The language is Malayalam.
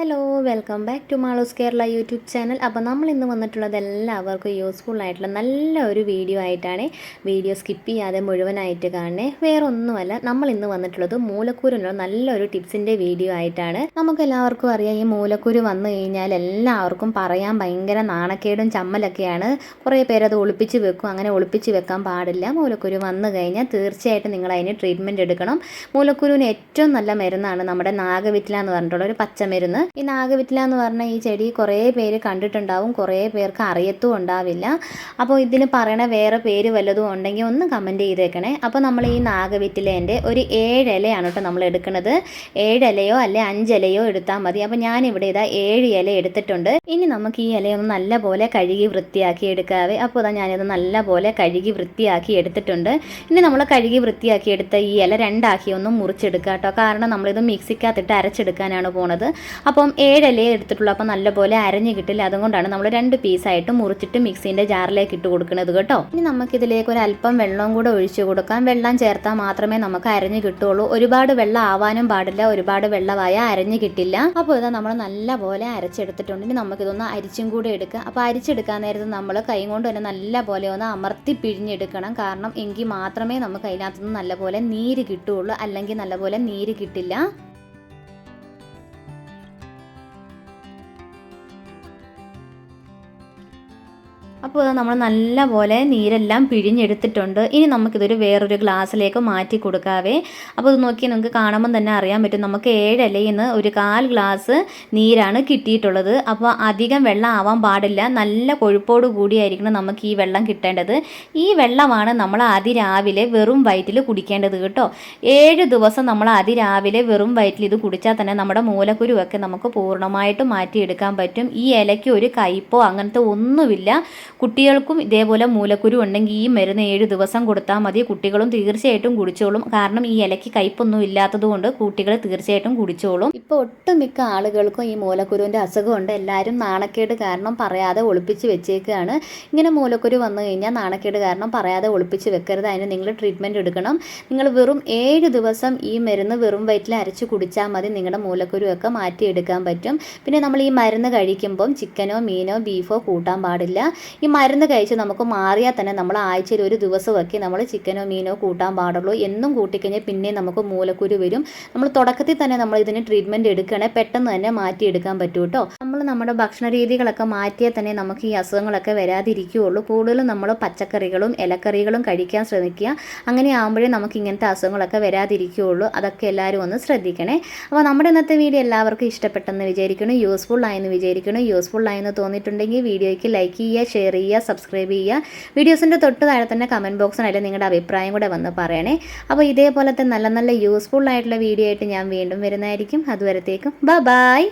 Hello welcome back to Malos Kerala YouTube channel അപ്പോൾ നമ്മൾ ഇന്ന് വന്നിട്ടുള്ളത് എല്ലാവർക്കും യൂസ്ഫുൾ ആയിട്ടുള്ള നല്ല ഒരു വീഡിയോ ആയിട്ടാണ്. വീഡിയോ സ്കിപ്പ് ചെയ്യാതെ മുഴുവനായിട്ട് കാണണേ. വേറെ ഒന്നുമല്ല നമ്മൾ ഇന്ന് വന്നിട്ടുള്ളത് മൂലക്കൂരിനുള്ള നല്ലൊരു ടിപ്സിന്റെ വീഡിയോ ആയിട്ടാണ്. നമുക്ക് എല്ലാവർക്കും അറിയാം ഈ മൂലക്കൂര് വന്നു കഴിഞ്ഞാൽ എല്ലാവർക്കും പറയാൻ ഭയങ്കര നാണക്കേടും ചമ്മലൊക്കെയാണ്. കുറേ പേരത് ഒളിപ്പിച്ച് വെക്കും. അങ്ങനെ ഒളിപ്പിച്ച് വെക്കാൻ പാടില്ല. മൂലക്കുരു വന്നു കഴിഞ്ഞാൽ തീർച്ചയായിട്ടും നിങ്ങൾ അതിന് ട്രീറ്റ്മെന്റ് എടുക്കണം. മൂലക്കുരുവിന് ഏറ്റവും നല്ല മരുന്നാണ് നമ്മുടെ നാഗവിറ്റില എന്ന് പറഞ്ഞിട്ടുള്ള ഒരു പച്ചമരുന്ന്. ഈ നാഗവിറ്റില എന്ന് പറഞ്ഞ ഈ ചെടി കുറേ പേര് കണ്ടിട്ടുണ്ടാവും കുറേ പേർക്ക് അറിയത്തും ഉണ്ടാവില്ല. അപ്പോൾ ഇതിന് പറയണ വേറെ പേര് വല്ലതും ഉണ്ടെങ്കിൽ ഒന്ന് കമന്റ് ചെയ്തേക്കണേ. അപ്പോൾ നമ്മൾ ഈ നാഗവിറ്റിലേന്റെ ഒരു ഏഴ് ഇലയാണ് കേട്ടോ നമ്മൾ എടുക്കുന്നത്. ഏഴ് ഇലയോ അല്ലെ അഞ്ചിലയോ എടുത്താൽ മതി. അപ്പോൾ ഞാനിവിടെ ഇതാ ഏഴ് ഇല എടുത്തിട്ടുണ്ട്. ഇനി നമുക്ക് ഈ ഇലയൊന്ന് നല്ലപോലെ കഴുകി വൃത്തിയാക്കി എടുക്കാവേ. അപ്പോൾ ഇതാ ഞാനിത് നല്ലപോലെ കഴുകി വൃത്തിയാക്കി എടുത്തിട്ടുണ്ട്. ഇനി നമ്മൾ കഴുകി വൃത്തിയാക്കി എടുത്ത ഈ ഇല രണ്ടാക്കി ഒന്ന് മുറിച്ചെടുക്കുക കേട്ടോ. കാരണം നമ്മളിത് മിക്സിക്കകത്തിട്ട് അരച്ചെടുക്കാനാണ് പോണത്. അപ്പം ഏഴലേ എടുത്തിട്ടുള്ളൂ. അപ്പം നല്ലപോലെ അരഞ്ഞു കിട്ടില്ല. അതുകൊണ്ടാണ് നമ്മൾ രണ്ട് പീസായിട്ട് മുറിച്ചിട്ട് മിക്സിന്റെ ജാറിലേക്ക് ഇട്ട് കൊടുക്കുന്നത് കേട്ടോ. ഇനി നമുക്കിതിലേക്ക് ഒരു അല്പം വെള്ളവും കൂടെ ഒഴിച്ചു കൊടുക്കാം. വെള്ളം ചേർത്താൽ മാത്രമേ നമുക്ക് അരഞ്ഞ് കിട്ടുള്ളൂ ഒരുപാട് വെള്ളം ആവാനും പാടില്ല. ഒരുപാട് വെള്ളമായ അരഞ്ഞ് കിട്ടില്ല. അപ്പോൾ ഇത് നമ്മൾ നല്ലപോലെ അരച്ചെടുത്തിട്ടുണ്ട്. ഇനി നമുക്കിതൊന്ന് അരിച്ചും കൂടെ എടുക്കുക അപ്പോൾ അരിച്ചെടുക്കാൻ നേരത്ത് നമ്മൾ കൈ കൊണ്ട് തന്നെ നല്ലപോലെ ഒന്ന് അമർത്തി പിഴിഞ്ഞെടുക്കണം. കാരണം എങ്കിൽ മാത്രമേ നമുക്ക് അതിനകത്തുനിന്ന് നല്ലപോലെ നീര് കിട്ടുള്ളൂ അല്ലെങ്കിൽ നല്ലപോലെ നീര് കിട്ടില്ല. അപ്പോൾ നമ്മൾ നല്ലപോലെ നീരെല്ലാം പിഴിഞ്ഞെടുത്തിട്ടുണ്ട്. ഇനി നമുക്കിതൊരു വേറൊരു ഗ്ലാസ്സിലേക്ക് മാറ്റി കൊടുക്കാവേ. അപ്പോൾ ഇത് നോക്കി നിങ്ങൾക്ക് കാണുമ്പം തന്നെ അറിയാൻ പറ്റും. നമുക്ക് ഏഴലയിൽ നിന്ന് ഒരു കാൽ ഗ്ലാസ് നീരാണ് കിട്ടിയിട്ടുള്ളത്. അപ്പോൾ അധികം വെള്ളം ആവാൻ പാടില്ല. നല്ല കൊഴുപ്പോട് കൂടിയായിരിക്കണം നമുക്ക് ഈ വെള്ളം കിട്ടേണ്ടത്. ഈ വെള്ളമാണ് നമ്മൾ അതിരാവിലെ വെറും വയറ്റിൽ കുടിക്കേണ്ടത് കേട്ടോ. ഏഴ് ദിവസം നമ്മൾ അതിരാവിലെ വെറും വയറ്റിൽ ഇത് കുടിച്ചാൽ തന്നെ നമ്മുടെ മൂലക്കുരുവൊക്കെ നമുക്ക് പൂർണമായിട്ടും മാറ്റിയെടുക്കാൻ പറ്റും. ഈ ഇലയ്ക്ക് ഒരു കയ്പോ അങ്ങനത്തെ ഒന്നുമില്ല. കുട്ടികൾക്കും ഇതേപോലെ മൂലക്കുരു ഉണ്ടെങ്കിൽ ഈ മരുന്ന് ഏഴ് ദിവസം കൊടുത്താൽ മതി. കുട്ടികളും തീർച്ചയായിട്ടും കുടിച്ചോളും. കാരണം ഈ ഇലയ്ക്ക് കയ്പൊന്നും ഇല്ലാത്തത് കൊണ്ട് കുട്ടികൾ തീർച്ചയായിട്ടും കുടിച്ചോളും. ഇപ്പോൾ ഒട്ടുമിക്ക ആളുകൾക്കും ഈ മൂലക്കുരുവിന്റെ അസുഖമുണ്ട്. എല്ലാവരും നാണക്കേട് കാരണം പറയാതെ ഒളിപ്പിച്ച് വെച്ചേക്കുകയാണ് ഇങ്ങനെ മൂലക്കുരു വന്നു കഴിഞ്ഞാൽ നാണക്കേട് കാരണം പറയാതെ ഒളിപ്പിച്ച് വെക്കരുത്. അതിന് നിങ്ങൾ ട്രീറ്റ്മെന്റ് എടുക്കണം. നിങ്ങൾ വെറും ഏഴ് ദിവസം ഈ മരുന്ന് വെറും വയറ്റിൽ അരച്ച് കുടിച്ചാൽ മതി. നിങ്ങളുടെ മൂലക്കുരുവൊക്കെ മാറ്റിയെടുക്കാൻ പറ്റും. പിന്നെ നമ്മൾ ഈ മരുന്ന് കഴിക്കുമ്പം ചിക്കനോ മീനോ ബീഫോ കൂട്ടാൻ പാടില്ല. ഈ മരുന്ന് കഴിച്ച് നമുക്ക് മാറിയാൽ തന്നെ നമ്മൾ ആഴ്ചയിൽ ഒരു ദിവസമൊക്കെ നമ്മൾ ചിക്കനോ മീനോ കൂട്ടാൻ പാടുള്ളൂ. എന്നും കൂട്ടിക്കഴിഞ്ഞാൽ പിന്നെ നമുക്ക് മൂലക്കുരു വരും. നമ്മൾ തുടക്കത്തിൽ തന്നെ നമ്മൾ ഇതിന് ട്രീറ്റ്മെന്റ് എടുക്കുകയാണെങ്കിൽ പെട്ടെന്ന് തന്നെ മാറ്റിയെടുക്കാൻ പറ്റും കേട്ടോ നമ്മുടെ ഭക്ഷണ രീതികളൊക്കെ മാറ്റിയാൽ തന്നെ നമുക്ക് ഈ അസുഖങ്ങളൊക്കെ വരാതിരിക്കുകയുള്ളൂ. കൂടുതലും നമ്മൾ പച്ചക്കറികളും ഇലക്കറികളും കഴിക്കാൻ ശ്രമിക്കുക. അങ്ങനെ ആകുമ്പോഴേ നമുക്ക് ഇങ്ങനത്തെ അസുഖങ്ങളൊക്കെ വരാതിരിക്കുകയുള്ളൂ. അതൊക്കെ എല്ലാവരും ഒന്ന് ശ്രദ്ധിക്കണേ. അപ്പോൾ നമ്മുടെ ഇന്നത്തെ വീഡിയോ എല്ലാവർക്കും ഇഷ്ടപ്പെട്ടെന്ന് വിചാരിക്കണം യൂസ്ഫുൾ ആയെന്ന് വിചാരിക്കണം യൂസ്ഫുൾ ആയെന്ന് തോന്നിയിട്ടുണ്ടെങ്കിൽ വീഡിയോയ്ക്ക് ലൈക്ക് ചെയ്യുക ഷെയർ ചെയ്യുക സബ്സ്ക്രൈബ് ചെയ്യുക. വീഡിയോസിന്റെ തൊട്ട് താഴെ തന്നെ കമന്റ് ബോക്സിനായിട്ട് നിങ്ങളുടെ അഭിപ്രായം കൂടെ വന്ന് പറയണേ. അപ്പോൾ ഇതേപോലത്തെ നല്ല നല്ല യൂസ്ഫുൾ ആയിട്ടുള്ള വീഡിയോ ആയിട്ട് ഞാൻ വീണ്ടും വരുന്നതായിരിക്കും. അതുവരത്തേക്കും. ബ ബായ്